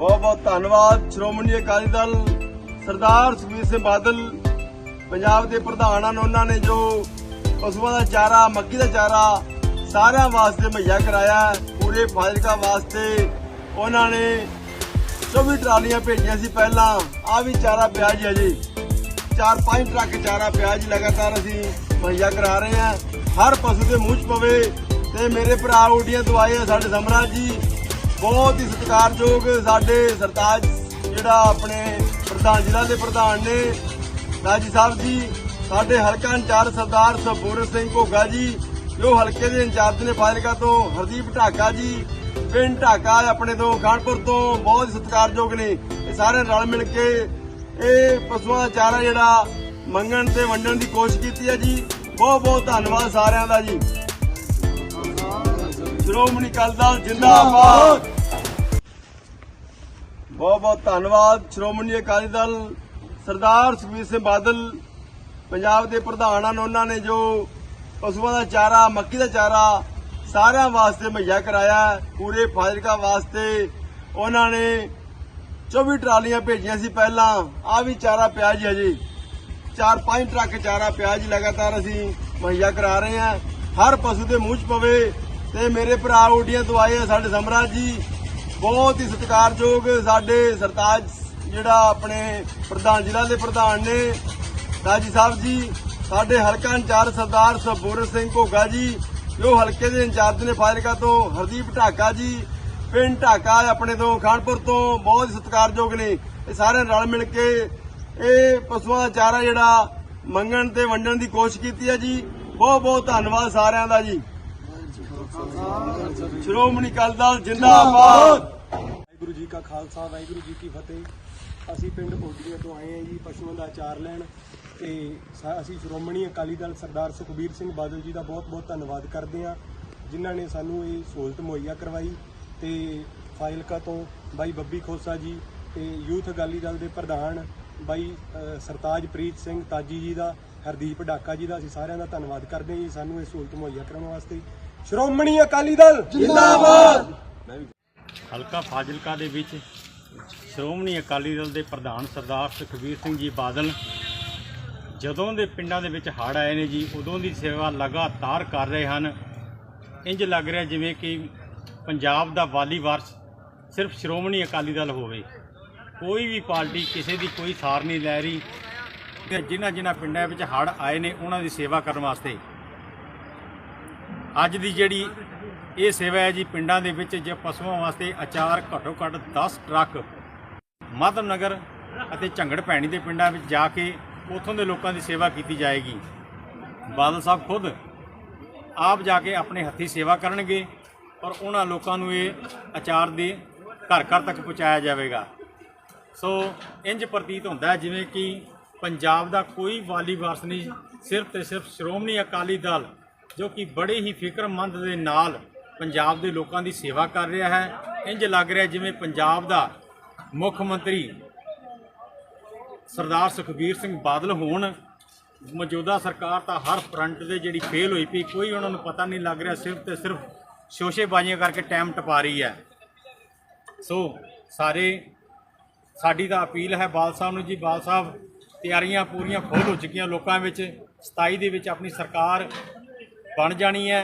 ਬਹੁਤ ਬਹੁਤ ਧੰਨਵਾਦ। ਸ਼੍ਰੋਮਣੀ ਅਕਾਲੀ ਦਲ ਸਰਦਾਰ ਸੁਖਬੀਰ ਸਿੰਘ ਬਾਦਲ, ਪੰਜਾਬ ਦੇ ਪ੍ਰਧਾਨ ਹਨ। ਉਹਨਾਂ ਨੇ ਜੋ ਪਸ਼ੂਆਂ ਦਾ ਚਾਰਾ, ਮੱਕੀ ਦਾ ਚਾਰਾ ਸਾਰਿਆਂ ਵਾਸਤੇ ਮੁਹੱਈਆ ਕਰਾਇਆ ਪੂਰੇ ਫਾਜ਼ਿਲਕਾ ਵਾਸਤੇ ਉਹਨਾਂ ਨੇ 24 ਟਰਾਲੀਆਂ ਭੇਜੀਆਂ ਸੀ ਪਹਿਲਾਂ। ਆ ਵੀ ਚਾਰਾ ਪਿਆ ਜੀ ਅਜੇ ਚਾਰ ਪੰਜ ਟਰੱਕ ਚਾਰਾ ਪਿਆ ਜੀ। ਲਗਾਤਾਰ ਅਸੀਂ ਮੁਹੱਈਆ ਕਰਾ ਰਹੇ ਹਾਂ। ਹਰ ਪਸ਼ੂ ਦੇ ਮੂੰਹ 'ਚ ਪਵੇ ਤੇ ਮੇਰੇ ਭਰਾ ਉਡੀਆਂ ਦਵਾਏ ਆਏ ਸਾਡੇ ਸਮਰਾਜ ਜੀ ਬਹੁਤ ਹੀ ਸਤਿਕਾਰਯੋਗ ਸਾਡੇ ਸਰਤਾਜ, ਜਿਹੜਾ ਆਪਣੇ ਪ੍ਰਧਾਨ, ਜ਼ਿਲ੍ਹਾ ਦੇ ਪ੍ਰਧਾਨ ਨੇ। ਰਾਜੀ ਸਾਹਿਬ ਜੀ, ਸਾਡੇ ਹਲਕਾ ਇੰਚਾਰਜ ਸਰਦਾਰ ਸਬੂਰ ਸਿੰਘ ਘੋਗਾ ਜੀ, ਜੋ ਹਲਕੇ ਦੇ ਇੰਚਾਰਜ ਨੇ ਫਾਜ਼ਿਲਕਾ ਤੋਂ ਹਰਦੀਪ ਢਾਕਾ ਜੀ, ਪਿੰਡ ਢਾਕਾ ਆਪਣੇ ਤੋਂ ਖਾਨਪੁਰ ਤੋਂ ਬਹੁਤ ਹੀ ਸਤਿਕਾਰਯੋਗ ਨੇ। ਇਹ ਸਾਰੇ ਰਲ ਮਿਲ ਕੇ ਇਹ ਪਸ਼ੂਆਂ ਦਾ ਚਾਰਾ ਜਿਹੜਾ ਮੰਗਣ ਤੇ ਵੰਡਣ ਦੀ ਕੋਸ਼ਿਸ਼ ਕੀਤੀ ਹੈ ਜੀ। ਬਹੁਤ ਬਹੁਤ ਧੰਨਵਾਦ ਸਾਰਿਆਂ ਦਾ ਜੀ। ਸ਼੍ਰੋਮਣੀ ਅਕਾਲੀ ਦਲ ਜਿੰਦਾਬਾਦ। ਬਹੁਤ ਬਹੁਤ ਧੰਨਵਾਦ ਸ਼੍ਰੋਮਣੀ ਅਕਾਲੀ ਦਲ ਸਰਦਾਰ ਸੁਖਬੀਰ ਸਿੰਘ ਬਾਦਲ, ਪੰਜਾਬ ਦੇ ਪ੍ਰਧਾਨ ਹਨ ਉਹਨਾਂ ਨੇ ਜੋ ਪਸ਼ੂਆਂ ਦਾ ਚਾਰਾ, ਮੱਕੀ ਦਾ ਚਾਰਾ ਸਾਰਿਆਂ ਵਾਸਤੇ ਮੁਹੱਈਆ ਕਰਾਇਆ ਪੂਰੇ ਫਾਜ਼ਿਲਕਾ ਵਾਸਤੇ। ਉਹਨਾਂ ਨੇ 24 ਟਰਾਲੀਆਂ ਭੇਜੀਆਂ ਸੀ ਪਹਿਲਾਂ ਆ ਵੀ ਚਾਰਾ ਪਿਆ ਜੀ ਹਜੇ। ਚਾਰ ਪੰਜ ਟਰੱਕ ਚਾਰਾ ਪਿਆ ਜੀ, ਲਗਾਤਾਰ ਅਸੀਂ ਮੁਹੱਈਆ ਕਰਾ ਰਹੇ ਹਾਂ। ਹਰ ਪਸ਼ੂ ਦੇ ਮੂੰਹ 'ਚ ਪਵੇ ਤੇ ਮੇਰੇ ਭਰਾ ਓਡੀਆਂ ਤੋਂ ਆਏ ਆ ਸਾਡੇ ਸਮਰਾਜ ਜੀ, ਬਹੁਤ ਹੀ ਸਤਿਕਾਰਯੋਗ ਸਾਡੇ ਸਰਤਾਜ ਜਿਹੜਾ ਆਪਣੇ ਪ੍ਰਧਾਨ ਜ਼ਿਲ੍ਹਾ ਦੇ ਪ੍ਰਧਾਨ ਨੇ, ਰਾਜੀ ਸਾਹਿਬ ਜੀ, ਸਾਡੇ ਹਲਕਾ ਇੰਚਾਰਜ ਸਰਦਾਰ ਸਬੂਰ ਸਿੰਘ ਘੋਗਾ ਜੀ, ਜੋ ਹਲਕੇ ਦੇ ਇੰਚਾਰਜ ਨੇ ਫਾਜ਼ਿਲਕਾ ਤੋਂ ਹਰਦੀਪ ਢਾਕਾ ਜੀ, ਪਿੰਡ ਢਾਕਾ ਆਪਣੇ ਤੋਂ ਖਾਨਪੁਰ ਤੋਂ, ਬਹੁਤ ਹੀ ਸਤਿਕਾਰਯੋਗ ਨੇ। ਇਹ ਸਾਰੇ ਰਲ ਮਿਲ ਕੇ ਇਹ ਪਸ਼ੂਆਂ ਦਾ ਚਾਰਾ ਜਿਹੜਾ ਮੰਗਣ ਤੇ ਵੰਡਣ ਦੀ ਕੋਸ਼ਿਸ਼ ਕੀਤੀ ਹੈ ਜੀ। ਬਹੁਤ ਬਹੁਤ ਧੰਨਵਾਦ ਸਾਰਿਆਂ ਦਾ ਜੀ। ਸ਼੍ਰੋਮਣੀ ਅਕਾਲੀ ਦਲ ਜਿੰਦਾਬਾਦ। ਵਾਹਿਗੁਰੂ ਜੀ ਕਾ ਖਾਲਸਾ, ਵਾਹਿਗੁਰੂ ਜੀ ਕੀ ਫਤਿਹ। ਅਸੀਂ ਪਿੰਡ ਕੋਟੀਆਂ ਤੋਂ ਆਏ ਹਾਂ ਜੀ, ਪਸ਼ੂਆਂ ਦਾ ਆਚਾਰ ਲੈਣ ਤੇ ਸਾ- ਅਸੀਂ ਸ਼੍ਰੋਮਣੀ ਅਕਾਲੀ ਦਲ ਸਰਦਾਰ ਸੁਖਬੀਰ ਸਿੰਘ ਬਾਦਲ ਜੀ ਦਾ ਬਹੁਤ-ਬਹੁਤ ਧੰਨਵਾਦ ਕਰਦੇ ਹਾਂ, ਜਿਨ੍ਹਾਂ ਨੇ ਸਾਨੂੰ ਇਹ ਸਹੂਲਤ ਮੁਹੱਈਆ ਕਰਵਾਈ ਤੇ ਫਾਜ਼ਿਲਕਾ ਤੋਂ ਬਾਈ ਬੱਬੀ ਖੋਸਾ ਜੀ ਤੇ ਯੂਥ ਅਕਾਲੀ ਦਲ ਦੇ ਪ੍ਰਧਾਨ ਬਾਈ ਸਰਤਾਜਪ੍ਰੀਤ ਸਿੰਘ ਤਾਜੀ ਜੀ ਦਾ, ਹਰਦੀਪ ਢਾਕਾ ਜੀ ਦਾ ਅਸੀਂ ਸਾਰਿਆਂ ਦਾ ਧੰਨਵਾਦ ਕਰਦੇ ਹਾਂ ਜੀ, ਸਾਨੂੰ ਇਹ ਸਹੂਲਤ ਮੁਹੱਈਆ ਕਰਾਉਣ ਵਾਸਤੇ। ਸ਼੍ਰੋਮਣੀ ਅਕਾਲੀ ਦਲ ਜਿੰਦਾਬਾਦ। ਹਲਕਾ ਫਾਜ਼ਿਲਕਾ ਦੇ ਵਿੱਚ ਸ਼੍ਰੋਮਣੀ ਅਕਾਲੀ ਦਲ ਦੇ ਪ੍ਰਧਾਨ ਸਰਦਾਰ ਸੁਖਬੀਰ ਸਿੰਘ ਜੀ ਬਾਦਲ ਜਦੋਂ ਦੇ ਪਿੰਡਾਂ ਦੇ ਵਿੱਚ ਹੜ੍ਹ ਆਏ ਨੇ ਜੀ, ਉਦੋਂ ਦੀ ਸੇਵਾ ਲਗਾਤਾਰ ਕਰ ਰਹੇ ਹਨ। ਇੰਜ ਲੱਗ ਰਿਹਾ ਜਿਵੇਂ ਕਿ ਪੰਜਾਬ ਦਾ ਵਾਲੀ ਵਾਰਸ ਸਿਰਫ ਸ਼੍ਰੋਮਣੀ ਅਕਾਲੀ ਦਲ ਹੋਵੇ। ਕੋਈ ਵੀ ਪਾਰਟੀ ਕਿਸੇ ਦੀ ਕੋਈ ਸਾਰ ਨਹੀਂ ਲੈ ਰਹੀ। ਤੇ ਜਿਨ੍ਹਾਂ ਜਿਨ੍ਹਾਂ ਪਿੰਡਾਂ ਵਿੱਚ ਹੜ੍ਹ ਆਏ ਨੇ, ਉਹਨਾਂ ਦੀ ਸੇਵਾ ਕਰਨ ਵਾਸਤੇ ਅੱਜ ਦੀ ਜਿਹੜੀ ਇਹ ਸੇਵਾ ਹੈ ਜੀ ਪਿੰਡਾਂ ਦੇ ਵਿੱਚ ਜੇ ਪਸ਼ੂਆਂ ਵਾਸਤੇ ਅਚਾਰ ਘੱਟੋ ਘੱਟ 10 ਟਰੱਕ ਮਾਧਵ ਨਗਰ ਅਤੇ ਝੰਗੜ ਭੈਣੀ ਦੇ ਪਿੰਡਾਂ ਵਿੱਚ ਜਾ ਕੇ ਉੱਥੋਂ ਦੇ ਲੋਕਾਂ ਦੀ ਸੇਵਾ ਕੀਤੀ ਜਾਏਗੀ। ਬਾਦਲ ਸਾਹਿਬ ਖੁਦ ਆਪ ਜਾ ਕੇ ਆਪਣੇ ਹੱਥੀ ਸੇਵਾ ਕਰਨਗੇ ਔਰ ਉਹਨਾਂ ਲੋਕਾਂ ਨੂੰ ਇਹ ਅਚਾਰ ਦੇ ਘਰ ਘਰ ਤੱਕ ਪਹੁੰਚਾਇਆ ਜਾਵੇਗਾ। ਸੋ ਇੰਜ ਪ੍ਰਤੀਤ ਹੁੰਦਾ ਜਿਵੇਂ ਕਿ ਪੰਜਾਬ ਦਾ ਕੋਈ ਵਾਲੀ ਵਾਰਸ ਨਹੀਂ, ਸਿਰਫ ਤੇ ਸਿਰਫ ਸ਼੍ਰੋਮਣੀ ਅਕਾਲੀ ਦਲ ਜੋ ਕਿ ਬੜੇ ਹੀ ਫਿਕਰਮੰਦ ਦੇ ਨਾਲ ਪੰਜਾਬ ਦੇ ਲੋਕਾਂ ਦੀ ਸੇਵਾ ਕਰ ਰਿਹਾ ਹੈ। ਇੰਜ ਲੱਗ ਰਿਹਾ ਜਿਵੇਂ ਪੰਜਾਬ ਦਾ ਮੁੱਖ ਮੰਤਰੀ ਸਰਦਾਰ ਸੁਖਬੀਰ ਸਿੰਘ ਬਾਦਲ ਹੋਣ। ਮੌਜੂਦਾ ਸਰਕਾਰ ਤਾਂ ਹਰ ਫਰੰਟ ਤੇ ਜਿਹੜੀ ਫੇਲ ਹੋਈ ਪਈ, ਕੋਈ ਉਹਨਾਂ ਨੂੰ ਪਤਾ ਨਹੀਂ ਲੱਗ ਰਿਹਾ, ਸਿਰਫ ਤੇ ਸਿਰਫ ਸ਼ੋਸ਼ੇਬਾਜ਼ੀਆਂ ਕਰਕੇ ਟਾਈਮ ਟਪਾ ਰਹੀ ਹੈ। ਸੋ ਸਾਰੇ, ਸਾਡੀ ਤਾਂ ਅਪੀਲ ਹੈ ਬਾਲ ਸਾਹਿਬ ਨੂੰ ਜੀ ਬਾਲ ਸਾਹਿਬ ਤਿਆਰੀਆਂ ਪੂਰੀਆਂ ਫੁੱਲ ਹੋ ਚੁੱਕੀਆਂ ਲੋਕਾਂ ਵਿੱਚ। 27 ਦੇ ਵਿੱਚ ਆਪਣੀ ਸਰਕਾਰ ਬਣ ਜਾਣੀ ਹੈ।